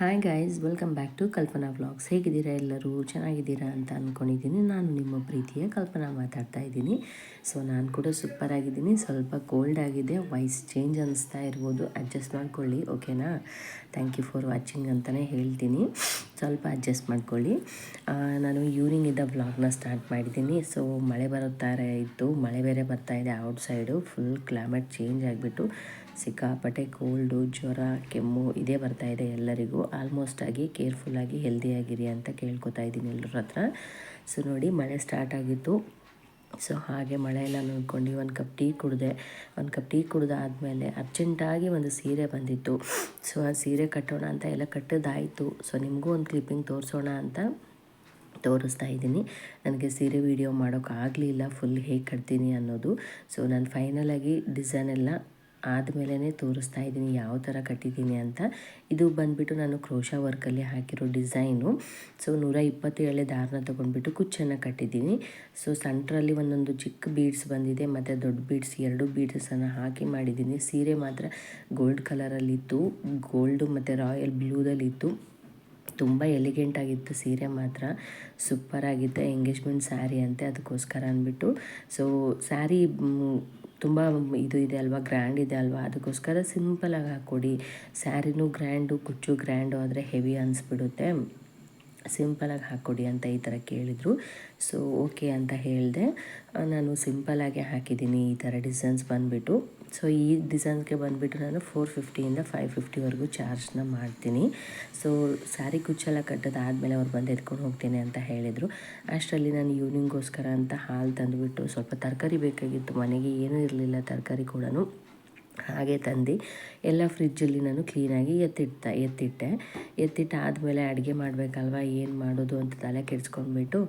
Hi guys welcome back to Kalpana vlogs ಹೇಗಿದ್ದೀರಾ ಎಲ್ಲರೂ? ಚೆನ್ನಾಗಿದ್ದೀರಾ ಅಂತ ಅಂದ್ಕೊಂಡಿದ್ದೀನಿ ನಾನು ನಿಮ್ಮ ಪ್ರೀತಿಯ ಕಲ್ಪನಾ ಮಾತಾಡ್ತಾ ಇದ್ದೀನಿ. ಸೊ ನಾನು ಕೂಡ ಸೂಪರ್ ಆಗಿದ್ದೀನಿ. ಸ್ವಲ್ಪ ಕೋಲ್ಡ್ ಆಗಿದೆ. ವಾಯ್ಸ್ ಚೇಂಜ್ ಅನಿಸ್ತಾ ಇರ್ಬೋದು. ಅಡ್ಜಸ್ಟ್ ಮಾಡ್ಕೊಳ್ಳಿ ಓಕೆನಾ ಥ್ಯಾಂಕ್ ಯು ಫಾರ್ ವಾಚಿಂಗ್ ಅಂತಲೇ ಹೇಳ್ತೀನಿ. ಸ್ವಲ್ಪ ಅಡ್ಜಸ್ಟ್ ಮಾಡ್ಕೊಳ್ಳಿ. ನಾನು ಈವ್ನಿಂಗಿಂದ ವ್ಲಾಗ್ನ ಸ್ಟಾರ್ಟ್ ಮಾಡಿದ್ದೀನಿ. ಸೊ ಮಳೆ ಬರೋ ಥರ ಇತ್ತು. ಮಳೆ ಬೇರೆ ಬರ್ತಾ ಇದೆ ಔಟ್ಸೈಡು ಫುಲ್ ಕ್ಲೈಮೇಟ್ ಚೇಂಜ್ ಆಗಿಬಿಟ್ಟು ಸಿಕ್ಕಾಪಟ್ಟೆ ಕೋಲ್ಡು, ಜ್ವರ, ಕೆಮ್ಮು ಇದೇ ಬರ್ತಾ ಇದೆ ಎಲ್ಲರಿಗೂ. ಆಲ್ಮೋಸ್ಟ್ ಆಗಿ ಕೇರ್ಫುಲ್ಲಾಗಿ ಹೆಲ್ದಿಯಾಗಿರಿ ಅಂತ ಕೇಳ್ಕೊತಾ ಇದ್ದೀನಿ ಎಲ್ಲರ ಹತ್ರ. ಸೊ ನೋಡಿ ಮಳೆ ಸ್ಟಾರ್ಟ್ ಆಗಿತ್ತು. ಸೊ ಹಾಗೆ ಮಳೆ ಎಲ್ಲ ನೋಡ್ಕೊಂಡು ಒಂದು ಕಪ್ ಟೀ ಕುಡಿದೆ. ಒಂದು ಕಪ್ ಟೀ ಕುಡ್ದಾದಮೇಲೆ ಅರ್ಜೆಂಟಾಗಿ ಒಂದು ಸೀರೆ ಬಂದಿತ್ತು. ಸೊ ಆ ಸೀರೆ ಕಟ್ಟೋಣ ಅಂತ ಎಲ್ಲ ಕಟ್ಟೋದಾಯಿತು. ಸೊ ನಿಮಗೂ ಒಂದು ಕ್ಲಿಪ್ಪಿಂಗ್ ತೋರಿಸೋಣ ಅಂತ ತೋರಿಸ್ತಾ ಇದ್ದೀನಿ. ನನಗೆ ಸೀರೆ ವಿಡಿಯೋ ಮಾಡೋಕ್ಕಾಗಲಿಲ್ಲ ಫುಲ್ ಹೇಗೆ ಕಟ್ತೀನಿ ಅನ್ನೋದು. ಸೊ ನಾನು ಫೈನಲಾಗಿ ಡಿಸೈನ್ ಎಲ್ಲ ಆದಮೇಲೆ ತೋರಿಸ್ತಾ ಇದ್ದೀನಿ ಯಾವ ಥರ ಕಟ್ಟಿದ್ದೀನಿ ಅಂತ. ಇದು ಬಂದುಬಿಟ್ಟು ನಾನು ಕ್ರೋಶಾ ವರ್ಕಲ್ಲಿ ಹಾಕಿರೋ ಡಿಸೈನು. ಸೊ, ನೂರ ಇಪ್ಪತ್ತು ಎಳೆ ದಾರನ ತೊಗೊಂಡ್ಬಿಟ್ಟು ಕುಚ್ಚನ್ನು ಕಟ್ಟಿದ್ದೀನಿ. ಸೊ, ಸೆಂಟ್ರಲ್ಲಿ ಒಂದೊಂದು ಚಿಕ್ಕ ಬೀಡ್ಸ್ ಬಂದಿದೆ, ಮತ್ತು ದೊಡ್ಡ ಬೀಡ್ಸ್, ಎರಡು ಬೀಡ್ಸನ್ನು ಹಾಕಿ ಮಾಡಿದ್ದೀನಿ. ಸೀರೆ ಮಾತ್ರ ಗೋಲ್ಡ್ ಕಲರಲ್ಲಿತ್ತು, ಗೋಲ್ಡು ಮತ್ತು ರಾಯಲ್ ಬ್ಲೂದಲ್ಲಿತ್ತು. ತುಂಬ ಎಲಿಗೆಂಟ್ ಆಗಿತ್ತು ಸೀರೆ ಮಾತ್ರ. ಸೂಪರ್ ಆಗಿತ್ತು, ಎಂಗೇಜ್ಮೆಂಟ್ ಸ್ಯಾರಿ ಅಂತೆ ಅದಕ್ಕೋಸ್ಕರ ಅಂದ್ಬಿಟ್ಟು. ಸೊ, ಸ್ಯಾರಿ ತುಂಬ ಇದು ಇದೆ ಅಲ್ವಾ, ಗ್ರ್ಯಾಂಡ್ ಇದೆ ಅಲ್ವಾ? ಅದಕ್ಕೋಸ್ಕರ ಸಿಂಪಲಾಗಿ ಹಾಕ್ಕೊಡಿ. ಸ್ಯಾರಿನೂ ಗ್ರ್ಯಾಂಡು, ಕುಚ್ಚು ಗ್ರ್ಯಾಂಡು ಆದರೆ ಹೆವಿ ಅನಿಸ್ಬಿಡುತ್ತೆ. ಸಿಂಪಲಾಗಿ ಹಾಕ್ಕೊಡಿ ಅಂತ ಈ ಥರ ಕೇಳಿದರು. ಸೊ, ಓಕೆ ಅಂತ ಹೇಳಿದೆ. ನಾನು ಸಿಂಪಲಾಗೆ ಹಾಕಿದ್ದೀನಿ ಈ ಥರ ಡಿಸೈನ್ಸ್ ಬಂದುಬಿಟ್ಟು. ಸೊ ಈ ಡಿಸೈನ್ಗೆ ಬಂದುಬಿಟ್ಟು ನಾನು ಫೋರ್ ಫಿಫ್ಟಿಯಿಂದ ಫೈವ್ ಫಿಫ್ಟಿವರೆಗೂ ಚಾರ್ಜ್ನ ಮಾಡ್ತೀನಿ. ಸೊ ಸ್ಯಾರಿ ಕುಚ್ಚೆಲ್ಲ ಕಟ್ಟೋದಾದಮೇಲೆ ಅವ್ರು ಬಂದು ಎತ್ಕೊಂಡು ಹೋಗ್ತೀನಿ ಅಂತ ಹೇಳಿದರು. ಅಷ್ಟರಲ್ಲಿ ನಾನು ಈವ್ನಿಂಗೋಸ್ಕರ ಅಂತ ಹಾಲು ತಂದುಬಿಟ್ಟು ಸ್ವಲ್ಪ ತರಕಾರಿ ಬೇಕಾಗಿತ್ತು. ಮನೆಗೆ ಏನೂ ಇರಲಿಲ್ಲ ತರಕಾರಿ ಕೂಡ ಹಾಗೆ ತಂದು ಎಲ್ಲ ಫ್ರಿಜ್ಜಲ್ಲಿ ನಾನು ಕ್ಲೀನಾಗಿ ಎತ್ತಿಟ್ಟ ಎತ್ತಿಟ್ಟೆ. ಎತ್ತಿಟ್ಟಾದಮೇಲೆ ಅಡುಗೆ ಮಾಡಬೇಕಲ್ವ, ಏನು ಮಾಡೋದು ಅಂತ ತಲೆ ಕೆಡ್ಸ್ಕೊಂಡ್ಬಿಟ್ಟು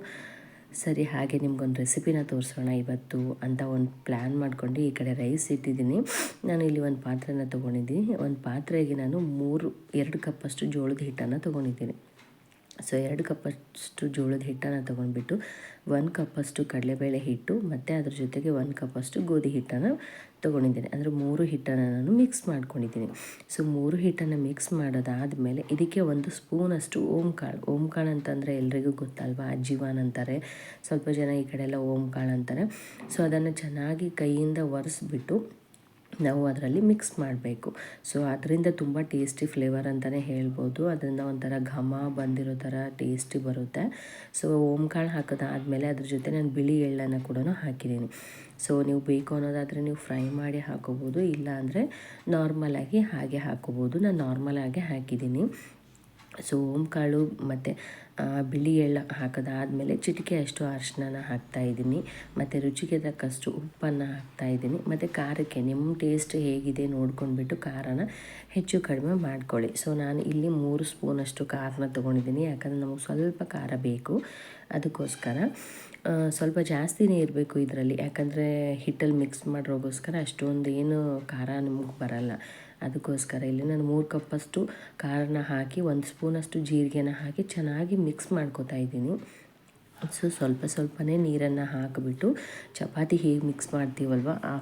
ಸರಿ, ಹಾಗೆ ನಿಮ್ಗೊಂದು ರೆಸಿಪಿನ ತೋರಿಸೋಣ ಇವತ್ತು ಅಂತ ಒಂದು ಪ್ಲ್ಯಾನ್ ಮಾಡ್ಕೊಂಡು ಈ ಕಡೆ ರೈಸ್ ಇಟ್ಟಿದ್ದೀನಿ. ನಾನು ಇಲ್ಲಿ ಒಂದು ಪಾತ್ರೆನ ತೊಗೊಂಡಿದ್ದೀನಿ. ಒಂದು ಪಾತ್ರೆಗೆ ನಾನು ಮೂರು, ಎರಡು ಕಪ್ಪಷ್ಟು ಜೋಳದ ಹಿಟ್ಟನ್ನು ತೊಗೊಂಡಿದ್ದೀನಿ. ಸೊ ಎರಡು ಕಪ್ಪಷ್ಟು ಜೋಳದ ಹಿಟ್ಟನ್ನು ತೊಗೊಂಡ್ಬಿಟ್ಟು ಒಂದು ಕಪ್ಪಷ್ಟು ಕಡಲೆಬೇಳೆ ಹಿಟ್ಟು ಮತ್ತು ಅದ್ರ ಜೊತೆಗೆ ಒಂದು ಕಪ್ಪಷ್ಟು ಗೋಧಿ ಹಿಟ್ಟನ್ನು ತೊಗೊಂಡಿದ್ದೀನಿ. ಅಂದರೆ ಮೂರು ಹಿಟ್ಟನ್ನು ನಾನು ಮಿಕ್ಸ್ ಮಾಡ್ಕೊಂಡಿದ್ದೀನಿ. ಸೊ ಮೂರು ಹಿಟ್ಟನ್ನು ಮಿಕ್ಸ್ ಮಾಡೋದಾದಮೇಲೆ ಇದಕ್ಕೆ ಒಂದು ಸ್ಪೂನಷ್ಟು ಓಂ ಕಾಳು ಓಂ ಕಾಳು ಅಂತಂದರೆ ಎಲ್ರಿಗೂ ಗೊತ್ತಲ್ವಾ? ಅಜ್ಜಿವಾನ್ ಅಂತಾರೆ. ಸ್ವಲ್ಪ ಜನ ಈ ಕಡೆ ಎಲ್ಲ ಓಂಕಾಳು ಅಂತಾರೆ. ಸೊ ಅದನ್ನು ಚೆನ್ನಾಗಿ ಕೈಯಿಂದ ಒರೆಸ್ಬಿಟ್ಟು ನಾವು ಅದರಲ್ಲಿ ಮಿಕ್ಸ್ ಮಾಡಬೇಕು. ಸೊ ಅದರಿಂದ ತುಂಬ ಟೇಸ್ಟಿ ಫ್ಲೇವರ್ ಅಂತಲೇ ಹೇಳ್ಬೋದು. ಅದರಿಂದ ಒಂಥರ ಘಮ ಬಂದಿರೋ ಥರ ಟೇಸ್ಟಿ ಬರುತ್ತೆ. ಸೊ ಓಂಕಾಳು ಹಾಕೋದಾದಮೇಲೆ ಅದ್ರ ಜೊತೆ ನಾನು ಬಿಳಿ ಎಳ್ಳನ್ನು ಕೂಡ ಹಾಕಿದ್ದೀನಿ. ಸೊ ನೀವು ಬೇಕು ಅನ್ನೋದಾದರೆ ನೀವು ಫ್ರೈ ಮಾಡಿ ಹಾಕೋಬೋದು. ಇಲ್ಲ ಅಂದರೆ ನಾರ್ಮಲಾಗಿ ಹಾಗೆ ಹಾಕೋಬೋದು. ನಾನು ನಾರ್ಮಲಾಗೆ ಹಾಕಿದ್ದೀನಿ. ಸೊ ಓಂಕಾಳು ಮತ್ತು ಬಿಳಿ ಎಳ್ಳು ಹಾಕೋದಾದಮೇಲೆ ಚಿಟಿಕೆ ಅಷ್ಟು ಅರಿಶಿನ ಹಾಕ್ತಾಯಿದ್ದೀನಿ ಮತ್ತು ರುಚಿಗೆ ತಕ್ಕಷ್ಟು ಉಪ್ಪನ್ನು ಹಾಕ್ತಾಯಿದ್ದೀನಿ ಮತ್ತು ಖಾರಕ್ಕೆ ನಿಮ್ಮ ಟೇಸ್ಟ್ ಹೇಗಿದೆ ನೋಡ್ಕೊಂಡ್ಬಿಟ್ಟು ಖಾರನ ಹೆಚ್ಚು ಕಡಿಮೆ ಮಾಡ್ಕೊಳ್ಳಿ. ಸೊ ನಾನು ಇಲ್ಲಿ ಮೂರು ಸ್ಪೂನಷ್ಟು ಖಾರನ ತೊಗೊಂಡಿದ್ದೀನಿ. ಯಾಕಂದರೆ ನಮಗೆ ಸ್ವಲ್ಪ ಖಾರ ಬೇಕು. ಅದಕ್ಕೋಸ್ಕರ ಸ್ವಲ್ಪ ಜಾಸ್ತಿನೇ ಇರಬೇಕು ಇದರಲ್ಲಿ. ಯಾಕಂದರೆ ಹಿಟ್ಟಲ್ಲಿ ಮಿಕ್ಸ್ ಮಾಡಿರೋಗೋಸ್ಕರ ಅಷ್ಟೊಂದು ಏನು ಖಾರ ನಿಮಗೆ ಬರಲ್ಲ. ಅದಕ್ಕೋಸ್ಕರ ಇಲ್ಲಿ ನಾನು ಮೂರು ಕಪ್ಪಷ್ಟು ಖಾರನ ಹಾಕಿ ಒಂದು ಸ್ಪೂನಷ್ಟು ಜೀರಿಗೆನ ಹಾಕಿ ಚೆನ್ನಾಗಿ ಮಿಕ್ಸ್ ಮಾಡ್ಕೊತಾ ಇದ್ದೀನಿ. ಸೊ ಸ್ವಲ್ಪ ಸ್ವಲ್ಪನೇ ನೀರನ್ನು ಹಾಕಿಬಿಟ್ಟು ಚಪಾತಿ ಹೇಗೆ ಮಿಕ್ಸ್ ಮಾಡ್ತೀವಲ್ವ, ಆ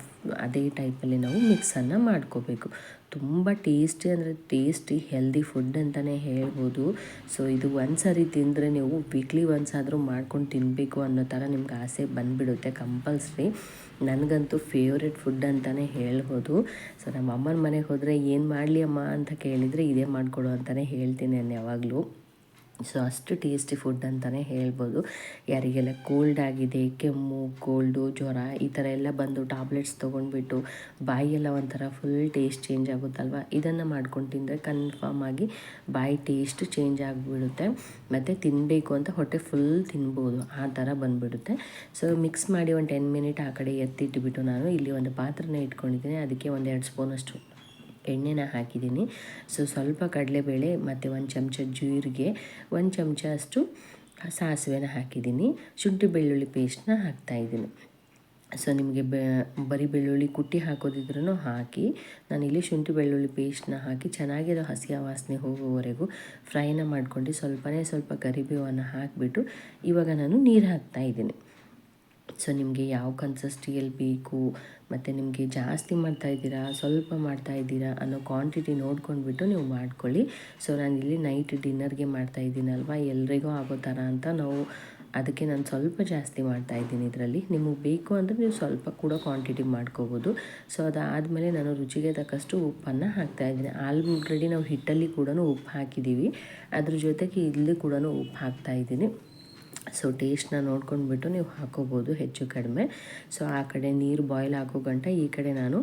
ಅದೇ ಟೈಪಲ್ಲಿ ನಾವು ಮಿಕ್ಸನ್ನು ಮಾಡ್ಕೋಬೇಕು. ತುಂಬ ಟೇಸ್ಟಿ ಅಂದರೆ ಟೇಸ್ಟಿ ಹೆಲ್ದಿ ಫುಡ್ ಅಂತಲೇ ಹೇಳ್ಬೋದು. ಸೊ ಇದು ಒಂದು ಸರಿ ತಿಂದರೆ ನೀವು ವೀಕ್ಲಿ ಒನ್ಸ್ ಆದರೂ ಮಾಡ್ಕೊಂಡು ತಿನ್ನಬೇಕು ಅನ್ನೋ ಥರ ನಿಮ್ಗೆ ಆಸೆ ಬಂದುಬಿಡುತ್ತೆ ಕಂಪಲ್ಸ್ರಿ. ನನಗಂತೂ ಫೇವ್ರೆಟ್ ಫುಡ್ ಅಂತಲೇ ಹೇಳ್ಬೋದು. ಸೊ ನಮ್ಮ ಅಮ್ಮನ ಮನೆಗೆ ಹೋದರೆ ಏನು ಮಾಡಲಿ ಅಮ್ಮ ಅಂತ ಕೇಳಿದರೆ ಇದೇ ಮಾಡಿಕೊಡು ಅಂತಲೇ ಹೇಳ್ತೀನಿ ನಾನು ಯಾವಾಗಲೂ. ಸೊ ಅಷ್ಟು ಟೇಸ್ಟಿ ಫುಡ್ ಅಂತಲೇ ಹೇಳ್ಬೋದು. ಯಾರಿಗೆಲ್ಲ ಕೋಲ್ಡ್ ಆಗಿದೆ, ಕೆಮ್ಮು ಕೋಲ್ಡು ಜ್ವರ ಈ ಥರ ಎಲ್ಲ ಬಂದು ಟ್ಯಾಬ್ಲೆಟ್ಸ್ ತೊಗೊಂಡ್ಬಿಟ್ಟು ಬಾಯಿಯೆಲ್ಲ ಒಂಥರ ಫುಲ್ ಟೇಸ್ಟ್ ಚೇಂಜ್ ಆಗುತ್ತಲ್ವ? ಇದನ್ನು ಮಾಡ್ಕೊಂಡು ತಿಂದರೆ ಕನ್ಫರ್ಮ್ ಆಗಿ ಬಾಯಿ ಟೇಸ್ಟ್ ಚೇಂಜ್ ಆಗಿಬಿಡುತ್ತೆ. ಮತ್ತು ತಿನ್ನಬೇಕು ಅಂತ ಹೊಟ್ಟೆ ಫುಲ್ ತಿನ್ಬೋದು. ಆ ಥರ ಬಂದುಬಿಡುತ್ತೆ. ಸೊ ಮಿಕ್ಸ್ ಮಾಡಿ ಒಂದು ಟೆನ್ ಮಿನಿಟ್ ಆ ಕಡೆ ಎತ್ತಿಟ್ಬಿಟ್ಟು ನಾನು ಇಲ್ಲಿ ಒಂದು ಪಾತ್ರನ ಇಟ್ಕೊಂಡಿದ್ದೀನಿ. ಅದಕ್ಕೆ ಒಂದು ಎರಡು ಸ್ಪೂನಷ್ಟು ಎಣ್ಣೆನ ಹಾಕಿದ್ದೀನಿ. ಸೊ ಸ್ವಲ್ಪ ಕಡಲೆಬೇಳೆ ಮತ್ತು ಒಂದು ಚಮಚ ಜೀರಿಗೆ, ಒಂದು ಚಮಚ ಅಷ್ಟು ಸಾಸಿವೆನ ಹಾಕಿದ್ದೀನಿ. ಶುಂಠಿ ಬೆಳ್ಳುಳ್ಳಿ ಪೇಸ್ಟ್ನ ಹಾಕ್ತಾಯಿದ್ದೀನಿ ಸೊ ನಿಮಗೆ ಬೆ, ಬರೀ ಬೆಳ್ಳುಳ್ಳಿ ಕುಟ್ಟಿ ಹಾಕೋದಿದ್ರೂ ಹಾಕಿ, ನಾನಿಲ್ಲಿ ಶುಂಠಿ ಬೆಳ್ಳುಳ್ಳಿ ಪೇಸ್ಟ್ನ ಹಾಕಿ ಚೆನ್ನಾಗಿ ಅದು ಹಸಿ ವಾಸನೆ ಹೋಗುವವರೆಗೂ ಫ್ರೈನ ಮಾಡ್ಕೊಂಡು ಸ್ವಲ್ಪನೇ ಸ್ವಲ್ಪ ಕರಿಬೇವನ್ನು ಹಾಕಿಬಿಟ್ಟು ಇವಾಗ ನಾನು ನೀರು ಹಾಕ್ತಾಯಿದ್ದೀನಿ ಸೊ ನಿಮಗೆ ಯಾವ ಕನ್ಸಿಸ್ಟಿಯಲ್ಲಿ ಬೇಕು? ಮತ್ತು ನಿಮಗೆ ಜಾಸ್ತಿ ಮಾಡ್ತಾ ಇದ್ದೀರಾ, ಸ್ವಲ್ಪ ಮಾಡ್ತಾ ಇದ್ದೀರಾ ಅನ್ನೋ ಕ್ವಾಂಟಿಟಿ ನೋಡ್ಕೊಂಡ್ಬಿಟ್ಟು ನೀವು ಮಾಡ್ಕೊಳ್ಳಿ. ಸೊ ಇಲ್ಲಿ ನೈಟ್ ಡಿನ್ನರ್ಗೆ ಮಾಡ್ತಾ ಇದ್ದೀನಲ್ವಾ? ಎಲ್ರಿಗೂ ಆಗೋ ಥರ ಅಂತ ನಾವು ಅದಕ್ಕೆ ನಾನು ಸ್ವಲ್ಪ ಜಾಸ್ತಿ ಮಾಡ್ತಾ ಇದ್ದೀನಿ ಇದರಲ್ಲಿ. ನಿಮಗೆ ಬೇಕು ಅಂದರೆ ನೀವು ಸ್ವಲ್ಪ ಕೂಡ ಕ್ವಾಂಟಿಟಿ ಮಾಡ್ಕೋಬೋದು. ಸೊ ಅದಾದಮೇಲೆ ನಾನು ರುಚಿಗೆ ತಕ್ಕಷ್ಟು ಉಪ್ಪನ್ನು ಹಾಕ್ತಾಯಿದ್ದೀನಿ ಆಲ್ರೆಡಿ ನಾವು ಹಿಟ್ಟಲ್ಲಿ ಕೂಡ ಉಪ್ಪು ಹಾಕಿದ್ದೀವಿ. ಅದ್ರ ಜೊತೆಗೆ ಇಲ್ಲಿ ಕೂಡ ಉಪ್ಪು ಹಾಕ್ತಾಯಿದ್ದೀನಿ ಸೊ ಟೇಸ್ಟ್ನ ನೋಡ್ಕೊಂಡ್ಬಿಟ್ಟು ನೀವು ಹಾಕೋಬೋದು ಹೆಚ್ಚು ಕಡಿಮೆ. ಸೊ ಆ ಕಡೆ ನೀರು ಬಾಯ್ಲ್ ಹಾಕೋ ಗಂಟ ಈ ಕಡೆ ನಾನು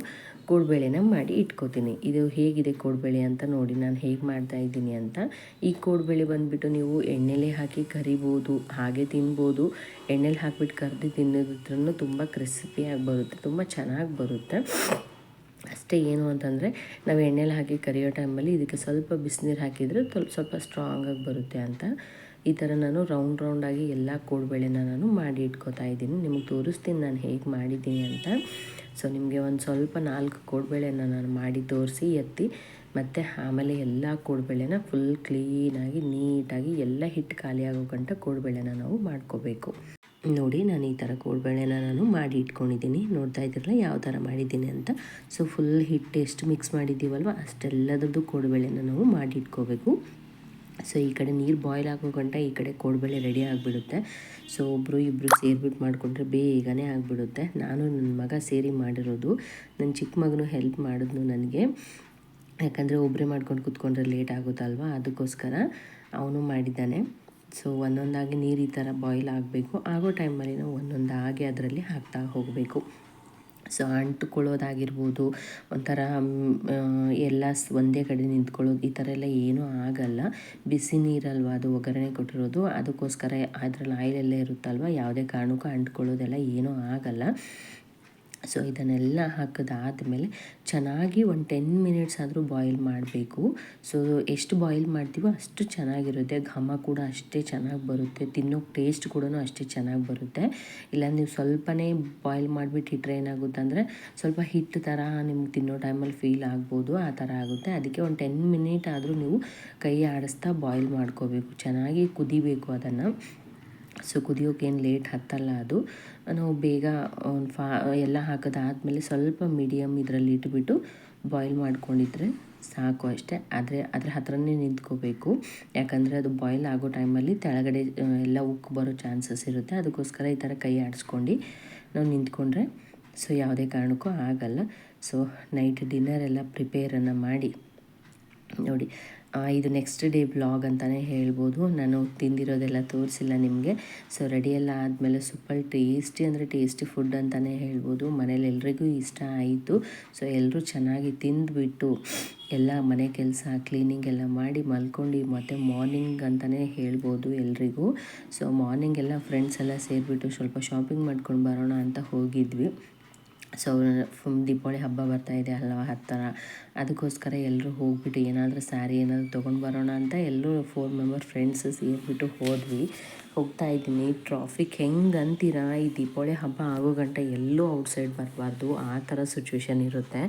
ಕೋಡ್ಬೇಳೆನ ಮಾಡಿ ಇಟ್ಕೋತೀನಿ. ಇದು ಹೇಗಿದೆ ಕೋಡ್ಬೇಳೆ ಅಂತ ನೋಡಿ ನಾನು ಹೇಗೆ ಮಾಡ್ತಾ ಇದ್ದೀನಿ ಅಂತ. ಈ ಕೋಡ್ಬೇಳೆ ಬಂದುಬಿಟ್ಟು ನೀವು ಎಣ್ಣೆಲೆ ಹಾಕಿ ಕರಿಬೋದು, ಹಾಗೆ ತಿನ್ಬೋದು. ಎಣ್ಣೆಲಿ ಹಾಕಿಬಿಟ್ಟು ಕರೆದು ತಿನ್ನೋದ್ರೂ ತುಂಬ ಕ್ರಿಸ್ಪಿಯಾಗಿ ಬರುತ್ತೆ, ತುಂಬ ಚೆನ್ನಾಗಿ ಬರುತ್ತೆ. ಅಷ್ಟೇ ಏನು ಅಂತಂದರೆ, ನಾವು ಎಣ್ಣೆಲಿ ಹಾಕಿ ಕರಿಯೋ ಟೈಮಲ್ಲಿ ಇದಕ್ಕೆ ಸ್ವಲ್ಪ ಬಿಸಿನೀರು ಹಾಕಿದರೆ ಸ್ವಲ್ಪ ಸ್ಟ್ರಾಂಗಾಗಿ ಬರುತ್ತೆ ಅಂತ. ಈ ಥರ ನಾನು ರೌಂಡ್ ರೌಂಡಾಗಿ ಎಲ್ಲ ಕೋಡ್ಬೇಳೆನ ನಾನು ಮಾಡಿ ಇಟ್ಕೋತಾ ಇದ್ದೀನಿ. ನಿಮಗೆ ತೋರಿಸ್ತೀನಿ ನಾನು ಹೇಗೆ ಮಾಡಿದ್ದೀನಿ ಅಂತ. ಸೊ ನಿಮಗೆ ಒಂದು ಸ್ವಲ್ಪ ನಾಲ್ಕು ಕೋಡ್ಬೇಳೆನ ನಾನು ಮಾಡಿ ತೋರಿಸಿ ಎತ್ತಿ, ಮತ್ತು ಆಮೇಲೆ ಎಲ್ಲ ಕೋಡ್ಬೇಳೆನ ಫುಲ್ ಕ್ಲೀನಾಗಿ ನೀಟಾಗಿ ಎಲ್ಲ ಹಿಟ್ಟು ಖಾಲಿ ಆಗೋ ಗಂಟ ಕೋಡ್ಬೇಳೆನ ನಾವು ಮಾಡ್ಕೋಬೇಕು. ನೋಡಿ, ನಾನು ಈ ಥರ ಕೋಡ್ಬೇಳೆನ ನಾನು ಮಾಡಿ ಇಟ್ಕೊಂಡಿದ್ದೀನಿ. ನೋಡ್ತಾ ಇದ್ದೀರಲ್ಲ, ಯಾವ ಥರ ಮಾಡಿದ್ದೀನಿ ಅಂತ. ಸೊ ಫುಲ್ ಹಿಟ್ಟು ಎಷ್ಟು ಮಿಕ್ಸ್ ಮಾಡಿದ್ದೀವಲ್ವ ಅಷ್ಟೆಲ್ಲದ್ರದ್ದು ಕೋಡ್ಬೇಳೆನ ನಾವು ಮಾಡಿ ಇಟ್ಕೋಬೇಕು. ಸೊ, ಈ ಕಡೆ ನೀರು ಬಾಯ್ಲ್ ಆಗೋ ಗಂಟ ಈ ಕಡೆ ಕೋಡ್ಬೇಳೆ ರೆಡಿ ಆಗಿಬಿಡುತ್ತೆ. ಸೊ ಒಬ್ಬರು ಇಬ್ಬರು ಸೇರಿಬಿಟ್ಟು ಮಾಡಿಕೊಂಡ್ರೆ ಬೇಗನೆ ಆಗಿಬಿಡುತ್ತೆ. ನಾನು ನನ್ನ ಮಗ ಸೇರಿ ಮಾಡಿರೋದು. ನನ್ನ ಚಿಕ್ಕ ಮಗನು ಹೆಲ್ಪ್ ಮಾಡಿದ್ನು ನನಗೆ. ಯಾಕಂದರೆ ಒಬ್ಬರೇ ಮಾಡ್ಕೊಂಡು ಕೂತ್ಕೊಂಡ್ರೆ ಲೇಟ್ ಆಗುತ್ತಲ್ವ? ಅದಕ್ಕೋಸ್ಕರ ಅವನು ಮಾಡಿದ್ದಾನೆ. ಸೊ, ಒಂದೊಂದಾಗಿ ನೀರು ಈ ಥರ ಬಾಯ್ಲ್ ಆಗಬೇಕು. ಆಗೋ ಟೈಮಲ್ಲಿ ನಾವು ಒಂದೊಂದಾಗಿ ಅದರಲ್ಲಿ ಹಾಕ್ತಾ ಹೋಗಬೇಕು. ಸೊ ಅಂಟ್ಕೊಳ್ಳೋದಾಗಿರ್ಬೋದು, ಒಂಥರ ಎಲ್ಲ ಒಂದೇ ಕಡೆ ನಿಂತ್ಕೊಳ್ಳೋದು ಈ ಥರ ಎಲ್ಲ ಏನೂ ಆಗಲ್ಲ. ಬಿಸಿ ನೀರಲ್ವ ಅದು ಒಗ್ಗರಣೆ ಕೊಟ್ಟಿರೋದು? ಅದಕ್ಕೋಸ್ಕರ ಅದರಲ್ಲಿ ಆಯಿಲೆಲ್ಲ ಇರುತ್ತಲ್ವ? ಯಾವುದೇ ಕಾರಣಕ್ಕೂ ಅಂಟ್ಕೊಳ್ಳೋದೆಲ್ಲ ಏನೂ ಆಗಲ್ಲ. ಸೊ ಇದನ್ನೆಲ್ಲ ಹಾಕಿದಾದಮೇಲೆ ಚೆನ್ನಾಗಿ ಒಂದು ಟೆನ್ ಮಿನಿಟ್ಸ್ ಆದರೂ ಬಾಯ್ಲ್ ಮಾಡಬೇಕು. ಸೊ ಎಷ್ಟು ಬಾಯ್ಲ್ ಮಾಡ್ತೀವೋ ಅಷ್ಟು ಚೆನ್ನಾಗಿರುತ್ತೆ. ಘಮ ಕೂಡ ಅಷ್ಟೇ ಚೆನ್ನಾಗಿ ಬರುತ್ತೆ. ತಿನ್ನೋ ಟೇಸ್ಟ್ ಕೂಡ ಅಷ್ಟೇ ಚೆನ್ನಾಗಿ ಬರುತ್ತೆ. ಇಲ್ಲ ನೀವು ಸ್ವಲ್ಪನೇ ಬಾಯ್ಲ್ ಮಾಡಿಬಿಟ್ಟು ಇಟ್ಟರೆ ಏನಾಗುತ್ತೆ ಅಂದರೆ ಸ್ವಲ್ಪ ಹಿಟ್ಟು ಥರ ನಿಮ್ಗೆ ತಿನ್ನೋ ಟೈಮಲ್ಲಿ ಫೀಲ್ ಆಗ್ಬೋದು, ಆ ಥರ ಆಗುತ್ತೆ. ಅದಕ್ಕೆ ಒಂದು ಟೆನ್ ಮಿನಿಟ್ ಆದರೂ ನೀವು ಕೈ ಆಡಿಸ್ತಾ ಬಾಯ್ಲ್ ಮಾಡ್ಕೋಬೇಕು. ಚೆನ್ನಾಗಿ ಕುದಿಬೇಕು ಅದನ್ನು. ಸೊ ಕುದಿಯೋಕೇನು ಲೇಟ್ ಹತ್ತಲ್ಲ ಅದು. ನಾವು ಬೇಗ ಒಂದು ಫಾ, ಎಲ್ಲ ಹಾಕೋದಾದಮೇಲೆ ಸ್ವಲ್ಪ ಮೀಡಿಯಮ್ ಇದರಲ್ಲಿ ಇಟ್ಬಿಟ್ಟು ಬಾಯ್ಲ್ ಮಾಡ್ಕೊಂಡಿದ್ರೆ ಸಾಕು ಅಷ್ಟೇ. ಆದರೆ ಅದ್ರ ಹತ್ರನೇ ನಿಂತ್ಕೋಬೇಕು. ಯಾಕಂದರೆ ಅದು ಬಾಯ್ಲ್ ಆಗೋ ಟೈಮಲ್ಲಿ ತೆಳಗಡೆ ಎಲ್ಲ ಉಕ್ಕು ಬರೋ ಚಾನ್ಸಸ್ ಇರುತ್ತೆ. ಅದಕ್ಕೋಸ್ಕರ ಈ ಥರ ಕೈ ಆಡಿಸ್ಕೊಂಡು ನಾವು ನಿಂತ್ಕೊಂಡ್ರೆ ಸೊ ಯಾವುದೇ ಕಾರಣಕ್ಕೂ ಆಗಲ್ಲ. ಸೊ ನೈಟ್ ಡಿನ್ನರ್ ಎಲ್ಲ ಪ್ರಿಪೇರನ್ನು ಮಾಡಿ. ನೋಡಿ ಇದು ನೆಕ್ಸ್ಟ್ ಡೇ ಬ್ಲಾಗ್ ಅಂತಲೇ ಹೇಳ್ಬೋದು. ನಾನು ತಿಂದಿರೋದೆಲ್ಲ ತೋರಿಸಿಲ್ಲ ನಿಮಗೆ. ಸೊ ರೆಡಿ ಎಲ್ಲ ಆದಮೇಲೆ ಸೂಪರ್ ಟೇಸ್ಟಿ ಅಂದರೆ ಟೇಸ್ಟಿ ಫುಡ್ ಅಂತಲೇ ಹೇಳ್ಬೋದು. ಮನೇಲಿ ಎಲ್ರಿಗೂ ಇಷ್ಟ ಆಯಿತು. ಸೊ ಎಲ್ಲರೂ ಚೆನ್ನಾಗಿ ತಿಂದುಬಿಟ್ಟು ಎಲ್ಲ ಮನೆ ಕೆಲಸ ಕ್ಲೀನಿಂಗ್ ಎಲ್ಲ ಮಾಡಿ ಮಲ್ಕೊಂಡು ಮತ್ತು ಮಾರ್ನಿಂಗ್ ಅಂತಲೇ ಹೇಳ್ಬೋದು ಎಲ್ರಿಗೂ. ಸೊ ಮಾರ್ನಿಂಗ್ ಎಲ್ಲ ಫ್ರೆಂಡ್ಸ್ ಎಲ್ಲ ಸೇರಿಬಿಟ್ಟು ಸ್ವಲ್ಪ ಶಾಪಿಂಗ್ ಮಾಡ್ಕೊಂಡು ಬರೋಣ ಅಂತ ಹೋಗಿದ್ವಿ. ಸೊ ದೀಪಾವಳಿ ಹಬ್ಬ ಬರ್ತಾ ಇದೆ ಅಲ್ವ ಹತ್ತಿರ ಅದಕ್ಕೋಸ್ಕರ ಎಲ್ಲರೂ ಹೋಗ್ಬಿಟ್ಟು ಏನಾದರೂ ಸ್ಯಾರಿ ಏನಾದರೂ ತೊಗೊಂಡು ಬರೋಣ ಅಂತ ಎಲ್ಲರೂ ಫೋರ್ ಮೆಂಬರ್ ಫ್ರೆಂಡ್ಸ್ ಸೇರಿಬಿಟ್ಟು ಹೋದ್ವಿ. ಹೋಗ್ತಾ ಇದ್ದೀನಿ. ಟ್ರಾಫಿಕ್ ಹೆಂಗೆ ಅಂತೀರಾ? ಈ ದೀಪಾವಳಿ ಹಬ್ಬ ಆಗೋ ಗಂಟೆ ಎಲ್ಲೂ ಔಟ್ಸೈಡ್ ಬರಬಾರ್ದು. ಆ ಥರ ಸಿಚುವೇಶನ್ ಇರುತ್ತೆ.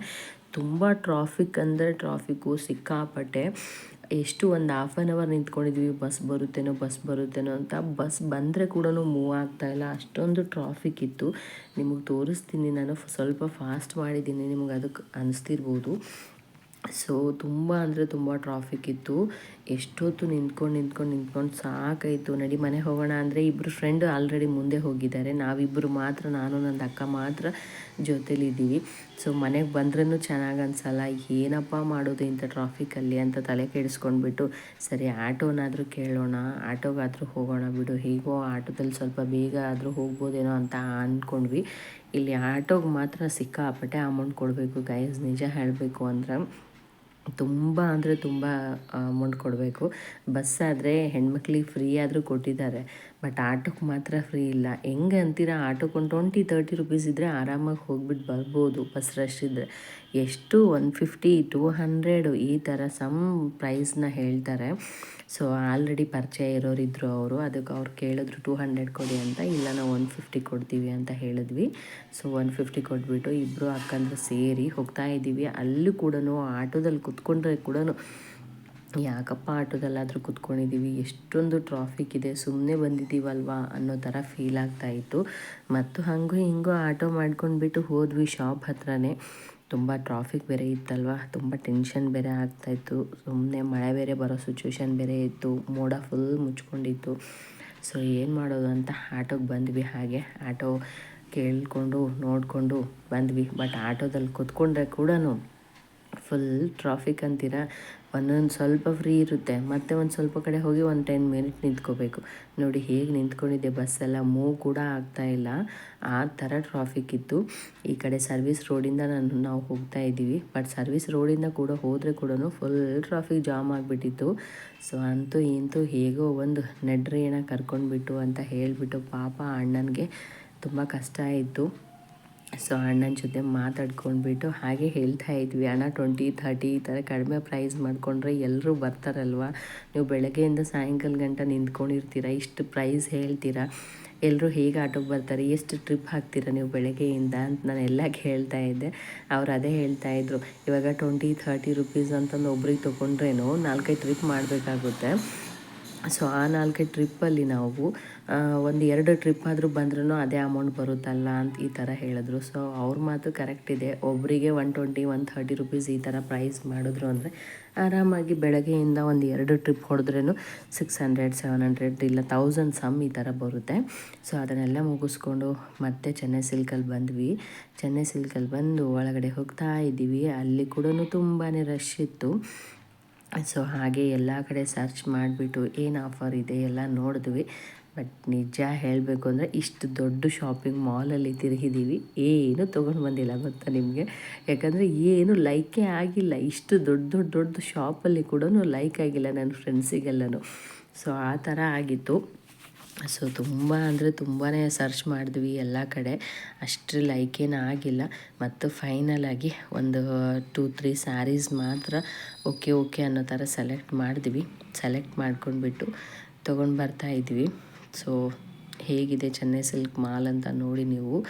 ತುಂಬ ಟ್ರಾಫಿಕ್ ಅಂದರೆ ಟ್ರಾಫಿಕ್ಕು ಸಿಕ್ಕಾಪಟ್ಟೆ. ಎಷ್ಟು ಒಂದು ಹಾಫ್ ಆನ್ ಅವರ್ ನಿಂತ್ಕೊಂಡಿದ್ವಿ ಬಸ್ ಬರುತ್ತೇನೋ ಬಸ್ ಬರುತ್ತೇನೋ ಅಂತ. ಬಸ್ ಬಂದರೆ ಕೂಡ ಮೂವ್ ಆಗ್ತಾಯಿಲ್ಲ ಅಷ್ಟೊಂದು ಟ್ರಾಫಿಕ್ ಇತ್ತು. ನಿಮಗೆ ತೋರಿಸ್ತೀನಿ. ನಾನು ಸ್ವಲ್ಪ ಫಾಸ್ಟ್ ಮಾಡಿದ್ದೀನಿ. ನಿಮಗೆ ಅದಕ್ಕೆ ಅನಿಸ್ತಿರ್ಬೋದು. ಸೊ ತುಂಬ ಅಂದರೆ ತುಂಬ ಟ್ರಾಫಿಕ್ ಇತ್ತು. ಎಷ್ಟೊತ್ತು ನಿಂತ್ಕೊಂಡು ನಿಂತ್ಕೊಂಡು ನಿಂತ್ಕೊಂಡು ಸಾಕಾಯಿತು. ನಡಿ ಮನೆ ಹೋಗೋಣ ಅಂದರೆ ಇಬ್ಬರು ಫ್ರೆಂಡ್ ಆಲ್ರೆಡಿ ಮುಂದೆ ಹೋಗಿದ್ದಾರೆ. ನಾವಿಬ್ಬರು ಮಾತ್ರ, ನಾನು ನನ್ನ ಅಕ್ಕ ಮಾತ್ರ ಜೊತೇಲಿದ್ದೀವಿ ಸೊ ಮನೆಗೆ ಬಂದ್ರೂ ಚೆನ್ನಾಗಿ ಅನ್ಸಲ್ಲ. ಏನಪ್ಪ ಮಾಡೋದು ಇಂಥ ಟ್ರಾಫಿಕಲ್ಲಿ ಅಂತ ತಲೆ ಕೆಡಿಸ್ಕೊಂಡ್ಬಿಟ್ಟು, ಸರಿ, ಆಟೋನಾದರೂ ಕೇಳೋಣ, ಆಟೋಗಾದರೂ ಹೋಗೋಣ ಬಿಡು. ಹೇಗೋ ಆಟೋದಲ್ಲಿ ಸ್ವಲ್ಪ ಬೇಗ ಆದರೂ ಹೋಗ್ಬೋದೇನೋ ಅಂತ ಅಂದ್ಕೊಂಡ್ವಿ ಇಲ್ಲಿ ಆಟೋಗೆ ಮಾತ್ರ ಸಿಕ್ಕಾಪಟ್ಟೆ ಅಮೌಂಟ್ ಕೊಡಬೇಕು. ಗೈಸ್ ನಿಜ ಹೇಳಬೇಕು ಅಂದ್ರೆ ತುಂಬ ಅಂದರೆ ತುಂಬ ಅಮೌಂಟ್ ಕೊಡಬೇಕು. ಬಸ್ ಆದರೆ ಹೆಣ್ಮಕ್ಳಿಗೆ ಫ್ರೀ ಆದರೂ ಕೊಟ್ಟಿದ್ದಾರೆ. ಬಟ್ ಆಟೋಕ್ಕೆ ಮಾತ್ರ ಫ್ರೀ ಇಲ್ಲ. ಹೆಂಗೆ ಅಂತೀರಾ? ಆಟೋಕ್ಕೆ ಒಂದು ಟ್ವೆಂಟಿ ತರ್ಟಿ ರುಪೀಸ್ ಇದ್ದರೆ ಆರಾಮಾಗಿ ಹೋಗ್ಬಿಟ್ಟು ಬರ್ಬೋದು ಬಸ್ ರಶ್ ಇದ್ದರೆ ಎಷ್ಟು? ಒನ್ ಫಿಫ್ಟಿ ಟೂ ಹಂಡ್ರೆಡು ಈ ಥರ ಸಮ್ ಪ್ರೈಸ್ನ ಹೇಳ್ತಾರೆ. ಸೊ ಆಲ್ರೆಡಿ ಪರಿಚಯ ಇರೋರಿದ್ದರು ಅವರು. ಅದಕ್ಕೆ ಅವ್ರು ಕೇಳಿದ್ರು ಟೂ ಹಂಡ್ರೆಡ್ ಕೊಡಿ ಅಂತ. ಇಲ್ಲ, ನಾವು ಒನ್ ಫಿಫ್ಟಿ ಕೊಡ್ತೀವಿ ಅಂತ ಹೇಳಿದ್ವಿ. ಸೊ ಒನ್ ಫಿಫ್ಟಿ ಕೊಟ್ಬಿಟ್ಟು ಇಬ್ಬರು ಅಕ್ಕಂದ್ರೆ ಸೇರಿ ಹೋಗ್ತಾ ಇದ್ದೀವಿ. ಅಲ್ಲೂ ಕೂಡ ಆಟೋದಲ್ಲಿ ಕುತ್ಕೊಂಡ್ರೆ ಕೂಡ ಯಾಕಪ್ಪ ಆಟೋದಲ್ಲಾದರೂ ಕುತ್ಕೊಂಡಿದ್ದೀವಿ? ಎಷ್ಟೊಂದು ಟ್ರಾಫಿಕ್ ಇದೆ. ಸುಮ್ಮನೆ ಬಂದಿದ್ದೀವಲ್ವಾ ಅನ್ನೋ ಥರ ಫೀಲ್ ಆಗ್ತಾಯಿತ್ತು ಮತ್ತು ಹಾಗೂ ಹಿಂಗೂ ಆಟೋ ಮಾಡ್ಕೊಂಡ್ಬಿಟ್ಟು ಹೋದ್ವಿ ಶಾಪ್ ಹತ್ರನೇ. ತುಂಬ ಟ್ರಾಫಿಕ್ ಬೇರೆ ಇತ್ತಲ್ವ? ತುಂಬ ಟೆನ್ಷನ್ ಬೇರೆ ಆಗ್ತಾಯಿತ್ತು ಸುಮ್ಮನೆ ಮಳೆ ಬೇರೆ ಬರೋ ಸಿಚುವೇಶನ್ ಬೇರೆ ಇತ್ತು. ಮೋಡ ಫುಲ್ ಮುಚ್ಕೊಂಡಿತ್ತು. ಸೊ ಏನು ಮಾಡೋದು ಅಂತ ಆಟೋಗೆ ಬಂದ್ವಿ. ಹಾಗೆ ಆಟೋ ಕೇಳಿಕೊಂಡು, ನೋಡಿಕೊಂಡು ಬಂದ್ವಿ. ಬಟ್ ಆಟೋದಲ್ಲಿ ಕೂತ್ಕೊಂಡ್ರೆ ಕೂಡ ಫುಲ್ ಟ್ರಾಫಿಕ್ ಅಂತೀರ? ಒಂದೊಂದು ಸ್ವಲ್ಪ ಫ್ರೀ ಇರುತ್ತೆ. ಮತ್ತೆ ಒಂದು ಸ್ವಲ್ಪ ಕಡೆ ಹೋಗಿ ಒಂದು ಟೆನ್ ಮಿನಿಟ್ ನಿಂತ್ಕೋಬೇಕು. ನೋಡಿ ಹೇಗೆ ನಿಂತ್ಕೊಂಡಿದ್ದೆ ಬಸ್ಸೆಲ್ಲ ಮೂವ್ ಕೂಡ ಆಗ್ತಾ ಇಲ್ಲ. ಆ ಥರ ಟ್ರಾಫಿಕ್ ಇತ್ತು. ಈ ಕಡೆ ಸರ್ವಿಸ್ ರೋಡಿಂದ ನಾನು, ನಾವು ಹೋಗ್ತಾ ಇದ್ದೀವಿ. ಬಟ್ ಸರ್ವಿಸ್ ರೋಡಿಂದ ಕೂಡ ಹೋದರೆ ಕೂಡ ಫುಲ್ ಟ್ರಾಫಿಕ್ ಜಾಮ್ ಆಗಿಬಿಟ್ಟಿತ್ತು. ಸೊ ಅಂತೂ ಇಂತೂ ಹೇಗೋ ಒಂದು ನೆಡ್ರೇನ ಕರ್ಕೊಂಡ್ಬಿಟ್ಟು ಅಂತ ಹೇಳಿಬಿಟ್ಟು ಪಾಪ ಅಣ್ಣನಿಗೆ ತುಂಬ ಕಷ್ಟ ಆಯಿತು. ಸೊ ಅಣ್ಣನ ಜೊತೆ ಮಾತಾಡ್ಕೊಂಡ್ಬಿಟ್ಟು ಹಾಗೆ ಹೇಳ್ತಾ ಇದ್ವಿ. ಅಣ್ಣ ಟ್ವೆಂಟಿ ಥರ್ಟಿ ಈ ಥರ ಕಡಿಮೆ ಪ್ರೈಸ್ ಮಾಡಿಕೊಂಡ್ರೆ ಎಲ್ಲರೂ ಬರ್ತಾರಲ್ವ? ನೀವು ಬೆಳಗ್ಗೆಯಿಂದ ಸಾಯಂಕಾಲ ಗಂಟ ನಿಂತ್ಕೊಂಡಿರ್ತೀರ? ಇಷ್ಟು ಪ್ರೈಸ್ ಹೇಳ್ತೀರಾ? ಎಲ್ಲರೂ ಹೇಗೆ ಆಟೋಗೆ ಬರ್ತಾರೆ? ಎಷ್ಟು ಟ್ರಿಪ್ ಹಾಕ್ತೀರಾ ನೀವು ಬೆಳಗ್ಗೆಯಿಂದ ಅಂತ ನಾನು ಎಲ್ಲ ಹೇಳ್ತಾ ಇದ್ದೆ. ಅವ್ರು ಅದೇ ಹೇಳ್ತಾ ಇದ್ರು. ಇವಾಗ ಟ್ವೆಂಟಿ ಥರ್ಟಿ ರುಪೀಸ್ ಅಂತಂದು ಒಬ್ರಿಗೆ ತೊಗೊಂಡ್ರೇನು ನಾಲ್ಕೈದು ಟ್ರಿಪ್ ಮಾಡಬೇಕಾಗುತ್ತೆ. ಸೊ ಆ ನಾಲ್ಕೇ ಟ್ರಿಪ್ಪಲ್ಲಿ ನಾವು ಒಂದು ಎರಡು ಟ್ರಿಪ್ ಆದರೂ ಬಂದ್ರೂ ಅದೇ ಅಮೌಂಟ್ ಬರುತ್ತಲ್ಲ ಅಂತ ಈ ಥರ ಹೇಳಿದ್ರು. ಸೊ ಅವ್ರ ಮಾತು ಕರೆಕ್ಟ್ ಇದೆ. ಒಬ್ಬರಿಗೆ one twenty one thirty rupees ಈ ಥರ ಪ್ರೈಸ್ ಮಾಡಿದ್ರು ಅಂದರೆ ಆರಾಮಾಗಿ ಬೆಳಗ್ಗೆಯಿಂದ ಒಂದು ಎರಡು ಟ್ರಿಪ್ ಹೊಡೆದ್ರೂ ಸಿಕ್ಸ್ ಹಂಡ್ರೆಡ್ ಸೆವೆನ್ ಹಂಡ್ರೆಡ್ ಇಲ್ಲ ತೌಸಂಡ್ ಸಮ್ ಈ ಥರ ಬರುತ್ತೆ. ಸೊ ಅದನ್ನೆಲ್ಲ ಮುಗಿಸ್ಕೊಂಡು ಮತ್ತೆ ಚೆನ್ನೈ ಸಿಲ್ಕಲ್ಲಿ ಬಂದ್ವಿ. ಚೆನ್ನೈ ಸಿಲ್ಕಲ್ಲಿ ಬಂದು ಒಳಗಡೆ ಹೋಗ್ತಾ ಇದ್ದೀವಿ. ಅಲ್ಲಿ ಕೂಡ ತುಂಬಾ ರಶ್ ಇತ್ತು. ಸೊ ಹಾಗೆ ಎಲ್ಲ ಕಡೆ ಸರ್ಚ್ ಮಾಡಿಬಿಟ್ಟು ಏನು ಆಫರ್ ಇದೆ ಎಲ್ಲ ನೋಡಿದ್ವಿ. ಬಟ್ ನಿಜ ಹೇಳಬೇಕು ಅಂದರೆ ಇಷ್ಟು ದೊಡ್ಡ ಶಾಪಿಂಗ್ ಮಾಲಲ್ಲಿ ತಿರುಗಿದ್ದೀವಿ. ಏನು ತೊಗೊಂಡು ಬಂದಿಲ್ಲ ಗೊತ್ತಾ ನಿಮಗೆ? ಯಾಕಂದರೆ ಏನು ಲೈಕೇ ಆಗಿಲ್ಲ. ಇಷ್ಟು ದೊಡ್ಡ ದೊಡ್ಡ ದೊಡ್ಡ ಶಾಪಲ್ಲಿ ಕೂಡ ಲೈಕ್ ಆಗಿಲ್ಲ ನನ್ನ ಫ್ರೆಂಡ್ಸಿಗೆಲ್ಲನೂ ಸೊ ಆ ಥರ ಆಗಿತ್ತು. ಸೊ ತುಂಬ ಅಂದರೆ ತುಂಬಾ ಸರ್ಚ್ ಮಾಡಿದ್ವಿ ಎಲ್ಲ ಕಡೆ. ಅಷ್ಟು ಲೈಕೇನು ಆಗಿಲ್ಲ. ಮತ್ತು ಫೈನಲಾಗಿ ಒಂದು ಟೂ ತ್ರೀ ಸ್ಯಾರೀಸ್ ಮಾತ್ರ ಓಕೆ ಓಕೆ ಅನ್ನೋ ಥರ ಸೆಲೆಕ್ಟ್ ಮಾಡಿದ್ವಿ. ಸೆಲೆಕ್ಟ್ ಮಾಡ್ಕೊಂಡ್ಬಿಟ್ಟು ತೊಗೊಂಡು ಬರ್ತಾ ಇದ್ವಿ. ಸೊ ಹೇಗಿದೆ ಚೆನ್ನೈ ಸಿಲ್ಕ್ ಮಾಲ್ ಅಂತ ನೋಡಿ ನೀವು.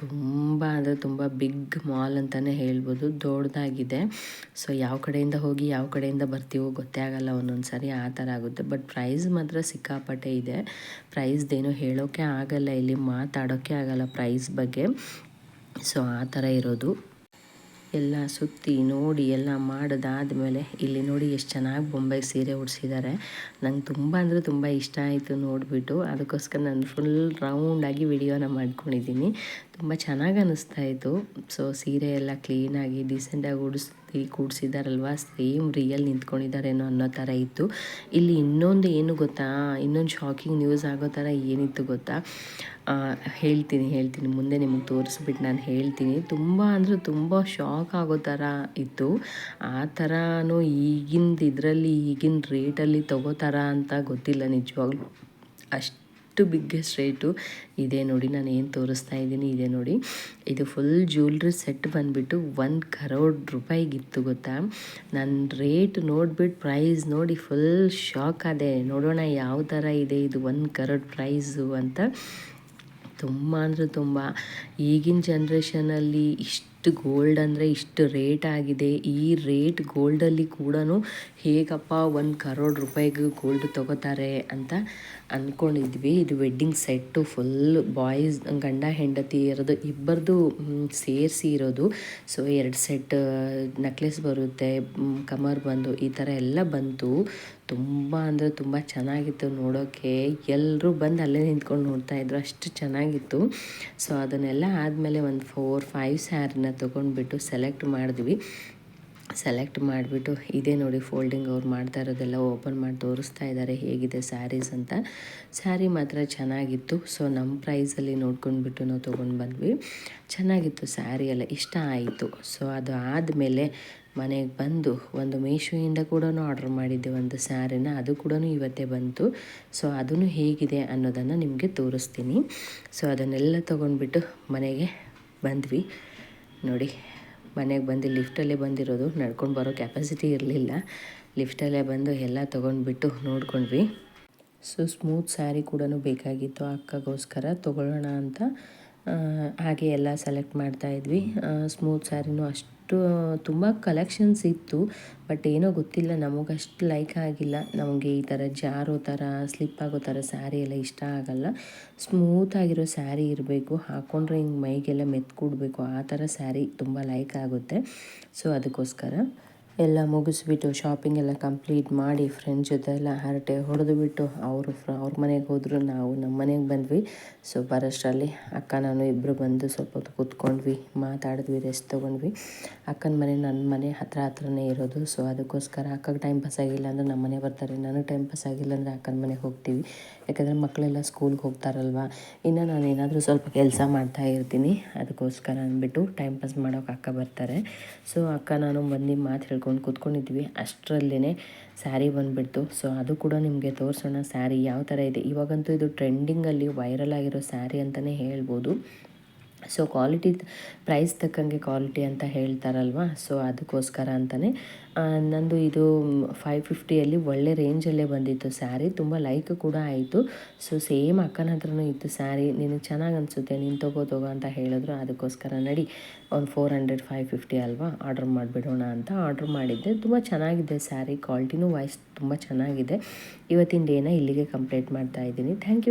ತುಂಬ ಅಂದರೆ ತುಂಬ ಬಿಗ್ ಮಾಲ್ ಅಂತಲೇ ಹೇಳ್ಬೋದು ದೊಡ್ಡದಾಗಿದೆ ಸೊ ಯಾವ ಕಡೆಯಿಂದ ಹೋಗಿ ಯಾವ ಕಡೆಯಿಂದ ಬರ್ತೀವೋ ಗೊತ್ತೇ ಆಗಲ್ಲ, ಒಂದೊಂದು ಸಾರಿ ಆ ಥರ ಆಗುತ್ತೆ. ಬಟ್ ಪ್ರೈಸ್ ಮಾತ್ರ ಸಿಕ್ಕಾಪಟ್ಟೆ ಇದೆ. ಪ್ರೈಸ್ದೇನು ಹೇಳೋಕ್ಕೆ ಆಗಲ್ಲ, ಇಲ್ಲಿ ಮಾತಾಡೋಕ್ಕೆ ಆಗಲ್ಲ ಪ್ರೈಸ್ ಬಗ್ಗೆ. ಸೊ ಆ ಥರ ಇರೋದು. ಎಲ್ಲ ಸುತ್ತಿ ನೋಡಿ ಎಲ್ಲ ಮಾಡಿದಾದ್ಮೇಲೆ ಇಲ್ಲಿ ನೋಡಿ ಎಷ್ಟು ಚೆನ್ನಾಗಿ ಬೊಂಬೆಗೆ ಸೀರೆ ಉಡಿಸಿದ್ದಾರೆ ನಂಗೆ ತುಂಬ ಅಂದರೆ ತುಂಬ ಇಷ್ಟ ಆಯಿತು ನೋಡಿಬಿಟ್ಟು. ಅದಕ್ಕೋಸ್ಕರ ನಾನು ಫುಲ್ ರೌಂಡಾಗಿ ವಿಡಿಯೋನ ಮಾಡ್ಕೊಂಡಿದ್ದೀನಿ ತುಂಬ ಚೆನ್ನಾಗಿ ಅನ್ನಿಸ್ತಾ ಇತ್ತು. ಸೊ ಸೀರೆ ಎಲ್ಲ ಕ್ಲೀನಾಗಿ ಡೀಸೆಂಟಾಗಿ ಉಡಿಸ್ ಕೂಡಿಸಿದಾರಲ್ವ? ಸೇಮ್ ರಿಯಲ್ ನಿಂತ್ಕೊಂಡಿದ್ದಾರೇನೋ ಅನ್ನೋ ಥರ ಇತ್ತು. ಇಲ್ಲಿ ಇನ್ನೊಂದು ಏನು ಗೊತ್ತಾ? ಇನ್ನೊಂದು ಶಾಕಿಂಗ್ ನ್ಯೂಸ್ ಆಗೋ ಥರ ಏನಿತ್ತು ಗೊತ್ತಾ? ಹೇಳ್ತೀನಿ ಹೇಳ್ತೀನಿ. ಮುಂದೆ ನಿಮಗೆ ತೋರಿಸ್ಬಿಟ್ಟು ನಾನು ಹೇಳ್ತೀನಿ. ತುಂಬ ಅಂದರೆ ತುಂಬ ಶಾಕ್ ಆಗೋ ಥರ ಇತ್ತು. ಆ ಥರನೂ ಈಗಿಂದ ಇದರಲ್ಲಿ ಈಗಿನ ರೇಟಲ್ಲಿ ತಗೋತಾರ ಅಂತ ಗೊತ್ತಿಲ್ಲ ನಿಜವಾಗ್ಲೂ. ಅಷ್ಟು ಎಷ್ಟು ಬಿಗ್ಗೆಸ್ಟ್ ರೇಟು ಇದೆ ನೋಡಿ ನಾನು ಏನು ತೋರಿಸ್ತಾ ಇದ್ದೀನಿ, ಇದೆ ನೋಡಿ. ಇದು ಫುಲ್ ಜ್ಯುವೆಲ್ರಿ ಸೆಟ್ ಬಂದುಬಿಟ್ಟು ಒನ್ ಕರೋಡ್ ರೂಪಾಯಿಗಿತ್ತು ಗೊತ್ತಾ? ನನ್ನ ರೇಟ್ ನೋಡಿಬಿಟ್ಟು ಪ್ರೈಸ್ ನೋಡಿ ಫುಲ್ ಶಾಕ್ ಆದೆ. ನೋಡೋಣ ಯಾವ ಥರ ಇದೆ ಇದು ಒನ್ ಕರೋಡ್ ಪ್ರೈಸು ಅಂತ. ತುಂಬ ಅಂದರೆ ತುಂಬ. ಈಗಿನ ಜನ್ರೇಷನಲ್ಲಿ ಇಷ್ಟು ಗೋಲ್ಡ್ ಅಂದರೆ ಇಷ್ಟು ರೇಟ್ ಆಗಿದೆ. ಈ ರೇಟ್ ಗೋಲ್ಡಲ್ಲಿ ಕೂಡ ಹೇಗಪ್ಪ ಒಂದು ಕರೋಡ್ ರೂಪಾಯಿಗೆ ಗೋಲ್ಡ್ ತೊಗೋತಾರೆ ಅಂತ ಅಂದ್ಕೊಂಡಿದ್ವಿ ಇದು ವೆಡ್ಡಿಂಗ್ ಸೆಟ್ಟು ಫುಲ್ ಬಾಯ್ಸ್ ಗಂಡ ಹೆಂಡತಿ ಇರೋದು, ಇಬ್ಬರದು ಸೇರಿಸಿ ಇರೋದು. ಸೊ ಎರಡು ಸೆಟ್ ನೆಕ್ಲೆಸ್ ಬರುತ್ತೆ ಕಮರ್ ಬಂದು ಈ ಥರ ಎಲ್ಲ ಬಂತು. ತುಂಬ ಅಂದರೆ ತುಂಬ ಚೆನ್ನಾಗಿತ್ತು ನೋಡೋಕ್ಕೆ ಎಲ್ಲರೂ ಬಂದು ಅಲ್ಲೇ ನಿಂತ್ಕೊಂಡು ನೋಡ್ತಾಯಿದ್ರು ಅಷ್ಟು ಚೆನ್ನಾಗಿತ್ತು. ಸೊ ಅದನ್ನೆಲ್ಲ ಆದಮೇಲೆ ಒಂದು ಫೋರ್ ಫೈವ್ ಸ್ಯಾರಿನ ತೊಗೊಂಡ್ಬಿಟ್ಟು ಸೆಲೆಕ್ಟ್ ಮಾಡಿದ್ವಿ. ಸೆಲೆಕ್ಟ್ ಮಾಡಿಬಿಟ್ಟು ಇದೇ ನೋಡಿ ಫೋಲ್ಡಿಂಗ್ ಅವ್ರು ಮಾಡ್ತಾ ಇರೋದೆಲ್ಲ ಓಪನ್ ಮಾಡಿ ತೋರಿಸ್ತಾ ಇದ್ದಾರೆ, ಹೇಗಿದೆ ಸ್ಯಾರೀಸ್ ಅಂತ. ಸ್ಯಾರಿ ಮಾತ್ರ ಚೆನ್ನಾಗಿತ್ತು. ಸೊ ನಮ್ಮ ಪ್ರೈಸಲ್ಲಿ ನೋಡ್ಕೊಂಡ್ಬಿಟ್ಟು ನಾವು ತೊಗೊಂಡು ಬಂದ್ವಿ. ಚೆನ್ನಾಗಿತ್ತು ಸ್ಯಾರಿ ಎಲ್ಲ, ಇಷ್ಟ ಆಯಿತು. ಸೊ ಅದು ಆದಮೇಲೆ ಮನೆಗೆ ಬಂದು ಒಂದು ಮೀಶೋಯಿಂದ ಕೂಡ ಆರ್ಡ್ರ್ ಮಾಡಿದ್ದೆ ಒಂದು ಸ್ಯಾರಿನ ಅದು ಕೂಡ ಇವತ್ತೇ ಬಂತು. ಸೊ ಅದನ್ನು ಹೇಗಿದೆ ಅನ್ನೋದನ್ನು ನಿಮಗೆ ತೋರಿಸ್ತೀನಿ. ಸೊ ಅದನ್ನೆಲ್ಲ ತೊಗೊಂಡ್ಬಿಟ್ಟು ಮನೆಗೆ ಬಂದ್ವಿ. ನೋಡಿ ಮನೆಗೆ ಬಂದು ಲಿಫ್ಟಲ್ಲೇ ಬಂದಿರೋದು, ನಡ್ಕೊಂಡು ಬರೋ ಕೆಪಾಸಿಟಿ ಇರಲಿಲ್ಲ. ಲಿಫ್ಟಲ್ಲೇ ಬಂದು ಎಲ್ಲ ತೊಗೊಂಡ್ಬಿಟ್ಟು ನೋಡ್ಕೊಂಡ್ವಿ. ಸೊ ಸ್ಮೂತ್ ಸ್ಯಾರಿ ಕೂಡ ಬೇಕಾಗಿತ್ತು ಅಕ್ಕಗೋಸ್ಕರ, ತೊಗೊಳ್ಳೋಣ ಅಂತ ಹಾಗೆ ಎಲ್ಲ ಸೆಲೆಕ್ಟ್ ಮಾಡ್ತಾಯಿದ್ವಿ ಸ್ಮೂತ್ ಸ್ಯಾರಿನೂ ಅಷ್ಟು ಅಷ್ಟು ತುಂಬ ಕಲೆಕ್ಷನ್ಸ್ ಇತ್ತು. ಬಟ್ ಏನೋ ಗೊತ್ತಿಲ್ಲ, ನಮಗಷ್ಟು ಲೈಕ್ ಆಗಿಲ್ಲ. ನಮಗೆ ಈ ಥರ ಜಾರೋ ಥರ ಸ್ಲಿಪ್ ಆಗೋ ಥರ ಸ್ಯಾರಿ ಎಲ್ಲ ಇಷ್ಟ ಆಗಲ್ಲ. ಸ್ಮೂತ್ ಆಗಿರೋ ಸ್ಯಾರಿ ಇರಬೇಕು. ಹಾಕ್ಕೊಂಡ್ರೆ ಹಿಂಗೆ ಮೈಗೆಲ್ಲ ಮೆತ್ಕೊಡ್ಬೇಕು. ಆ ಥರ ಸ್ಯಾರಿ ತುಂಬ ಲೈಕ್ ಆಗುತ್ತೆ. ಸೊ ಅದಕ್ಕೋಸ್ಕರ. ಎಲ್ಲ ಮುಗಿಸ್ಬಿಟ್ಟು ಶಾಪಿಂಗ್ ಎಲ್ಲ ಕಂಪ್ಲೀಟ್ ಮಾಡಿ ಫ್ರೆಂಡ್ ಜೊತೆ ಎಲ್ಲ ಹರಟೆ ಹೊಡೆದು ಬಿಟ್ಟು ಅವರು ಫ್ರ ಅವ್ರ ಮನೆಗೆ ಹೋದರು, ನಾವು ನಮ್ಮ ಮನೆಗೆ ಬಂದ್ವಿ. ಸೊ ಬರೋಷ್ಟರಲ್ಲಿ ಅಕ್ಕ, ನಾನು ಇಬ್ಬರು ಬಂದು ಸ್ವಲ್ಪ ಹೊತ್ತು ಕೂತ್ಕೊಂಡ್ವಿ, ಮಾತಾಡಿದ್ವಿ ರೆಸ್ಟ್ ತೊಗೊಂಡ್ವಿ. ಅಕ್ಕನ ಮನೆ ನನ್ನ ಮನೆ ಹತ್ರ ಹತ್ರನೇ ಇರೋದು. ಸೊ ಅದಕ್ಕೋಸ್ಕರ ಅಕ್ಕಗೆ ಟೈಮ್ ಪಾಸ್ ಆಗಿಲ್ಲ ಅಂದರೆ ನಮ್ಮ ಮನೆ ಬರ್ತಾರೆ. ನನಗೆ ಟೈಮ್ ಪಾಸ್ ಆಗಿಲ್ಲ ಅಂದರೆ ಅಕ್ಕನ ಮನೆಗೆ ಹೋಗ್ತೀವಿ. ಯಾಕಂದರೆ ಮಕ್ಕಳೆಲ್ಲ ಸ್ಕೂಲ್ಗೆ ಹೋಗ್ತಾರಲ್ವ? ಇನ್ನು ನಾನು ಏನಾದರೂ ಸ್ವಲ್ಪ ಕೆಲಸ ಮಾಡ್ತಾ ಇರ್ತೀನಿ. ಅದಕ್ಕೋಸ್ಕರ ಅಂದ್ಬಿಟ್ಟು ಟೈಮ್ ಪಾಸ್ ಮಾಡೋಕೆ ಅಕ್ಕ ಬರ್ತಾರೆ. ಸೊ ಅಕ್ಕ, ನಾನು ಬಂದು ಮಾತು ಹೇಳ್ಕೊಂಡು ಕೂತ್ಕೊಂಡಿದ್ವಿ. ಅಷ್ಟರಲ್ಲೇ ಸ್ಯಾರಿ ಬಂದುಬಿಡ್ತು. ಸೊ ಅದು ಕೂಡ ನಿಮಗೆ ತೋರಿಸೋಣ ಸ್ಯಾರಿ ಯಾವ ಥರ ಇದೆ. ಇವಾಗಂತೂ ಇದು ಟ್ರೆಂಡಿಂಗಲ್ಲಿ ವೈರಲ್ ಆಗಿರೋ ಸ್ಯಾರಿ ಅಂತಲೇ ಹೇಳ್ಬೋದು. ಸೊ ಕ್ವಾಲಿಟಿ ಪ್ರೈಸ್ ತಕ್ಕಂಗೆ ಕ್ವಾಲಿಟಿ ಅಂತ ಹೇಳ್ತಾರಲ್ವ? ಸೊ ಅದಕ್ಕೋಸ್ಕರ ಅಂತಲೇ ನಂದು ಇದು ಫೈವ್ ಫಿಫ್ಟಿಯಲ್ಲಿ ಒಳ್ಳೆ ರೇಂಜಲ್ಲೇ ಬಂದಿತ್ತು ಸ್ಯಾರಿ ತುಂಬ ಲೈಕ್ ಕೂಡ ಆಯಿತು. ಸೊ ಸೇಮ್ ಅಕ್ಕನ ಹತ್ರನೂ ಇತ್ತು ಸ್ಯಾರಿ ನಿನಗೆ ಚೆನ್ನಾಗಿ ಅನಿಸುತ್ತೆ, ನೀನು ತಗೋ ತಗೋ ಅಂತ ಹೇಳಿದ್ರು. ಅದಕ್ಕೋಸ್ಕರ ನಡಿ. ಒಂದು ಫೋರ್ ಹಂಡ್ರೆಡ್ ಫೈವ್ ಫಿಫ್ಟಿ ಅಲ್ವಾ? ಆರ್ಡ್ರ್ ಮಾಡಿಬಿಡೋಣ ಅಂತ ಆರ್ಡ್ರ್ ಮಾಡಿದ್ದೆ. ತುಂಬ ಚೆನ್ನಾಗಿದೆ ಸ್ಯಾರಿ ಕ್ವಾಲಿಟಿನೂ ವೈಸ್ ತುಂಬ ಚೆನ್ನಾಗಿದೆ. ಇವತ್ತಿನ ಡೇನ ಇಲ್ಲಿಗೆ ಕಂಪ್ಲೀಟ್ ಮಾಡ್ತಾ ಇದ್ದೀನಿ. Thank you